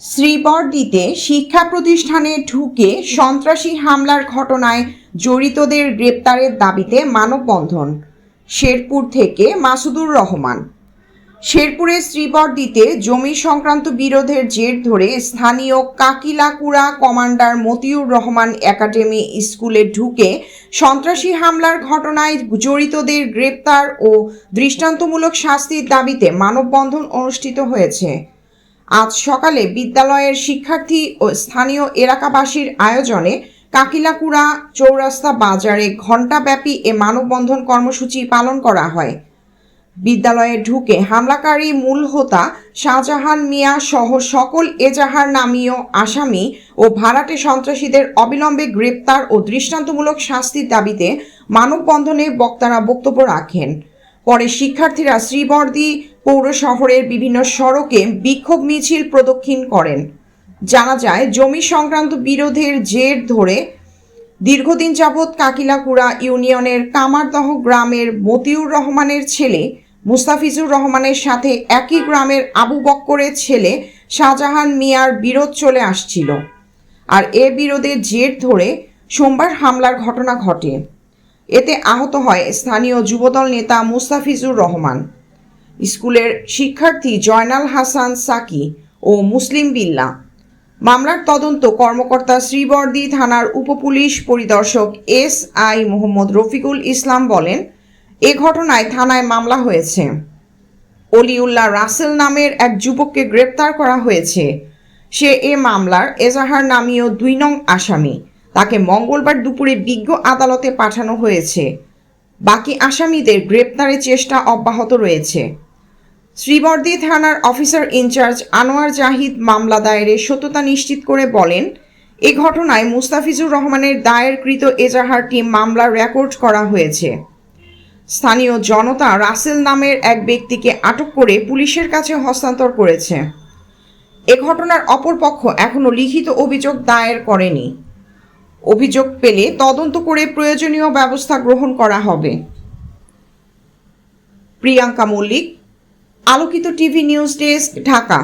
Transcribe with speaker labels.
Speaker 1: শ্রীবরদীতে শিক্ষা প্রতিষ্ঠানে ঢুকে সন্ত্রাসী হামলার ঘটনায় জড়িতদের গ্রেপ্তারের দাবিতে মানববন্ধন, শেরপুর থেকে মাসুদুর রহমান। শেরপুরে শ্রীবরদীতে জমি সংক্রান্ত বিরোধের জের ধরে স্থানীয় কাকিলাকুড়া কমান্ডার মতিউর রহমান একাডেমি স্কুলে ঢুকে সন্ত্রাসী হামলার ঘটনায় জড়িতদের গ্রেপ্তার ও দৃষ্টান্তমূলক শাস্তির দাবিতে মানববন্ধন অনুষ্ঠিত হয়েছে। আজ সকালে বিদ্যালয়ের শিক্ষার্থী ও স্থানীয় এলাকাবাসীর আয়োজনে কাকিলাকুড়া চৌরাস্তা বাজারে ঘণ্টাব্যাপী এ মানববন্ধন কর্মসূচি পালন করা হয়। বিদ্যালয়ে ঢুকে হামলাকারী মূল হোতা শাহজাহান মিয়া সহ সকল এজাহার নামীয় আসামি ও ভাড়াটে সন্ত্রাসীদের অবিলম্বে গ্রেপ্তার ও দৃষ্টান্তমূলক শাস্তির দাবিতে মানববন্ধনে বক্তারা বক্তব্য রাখেন। পরে শিক্ষার্থীরা শ্রীবর্দী পৌর শহরের বিভিন্ন সড়কে বিক্ষোভ মিছিল প্রদক্ষিণ করেন। জানা যায়, জমি সংক্রান্ত বিরোধের জের ধরে দীর্ঘদিন যাবৎ কাকিলাকুড়া ইউনিয়নের কামারদহ গ্রামের মতিউর রহমানের ছেলে মুস্তাফিজুর রহমানের সাথে একই গ্রামের আবু বক্করের ছেলে শাহজাহান মিয়ার বিরোধ চলে আসছিল আর এ বিরোধের জের ধরে সোমবার হামলার ঘটনা ঘটে। এতে আহত হয় স্থানীয় যুবদল নেতা মুস্তাফিজুর রহমান। স্কুলের শিক্ষার্থী জয়নাল হাসান সাকি ও মুসলিম বিল্লা। মামলার তদন্ত কর্মকর্তা শ্রীবর্দী থানার উপপুলিশ পরিদর্শক এস আই মোহাম্মদ রফিকুল ইসলাম বলেন, এ ঘটনায় থানায় মামলা হয়েছে। অলিউল্লাহ রাসেল নামের এক যুবককে গ্রেপ্তার করা হয়েছে। সে এ মামলার এজাহার নামীয় দুই নং আসামি। তাকে মঙ্গলবার দুপুরে বিজ্ঞ আদালতে পাঠানো হয়েছে। বাকি আসামিদের গ্রেপ্তারের চেষ্টা অব্যাহত রয়েছে। শ্রীবর্দী থানার অফিসার ইনচার্জ আনোয়ার জাহিদ মামলা দায়েরের সত্যতা নিশ্চিত করে বলেন, এ ঘটনায় মুস্তাফিজুর রহমানের দায়েরকৃত এজাহারটি মামলা রেকর্ড করা হয়েছে। স্থানীয় জনতা রাসেল নামের এক ব্যক্তিকে আটক করে পুলিশের কাছে হস্তান্তর করেছে। এ ঘটনার অপরপক্ষ এখনও লিখিত অভিযোগ দায়ের করেনি। অভিযোগ পেলে তদন্ত করে প্রয়োজনীয় ব্যবস্থা গ্রহণ করা হবে। প্রিয়াঙ্কা মল্লিক আলোকিত টিভি নিউজ ডেস্ক ঢাকা।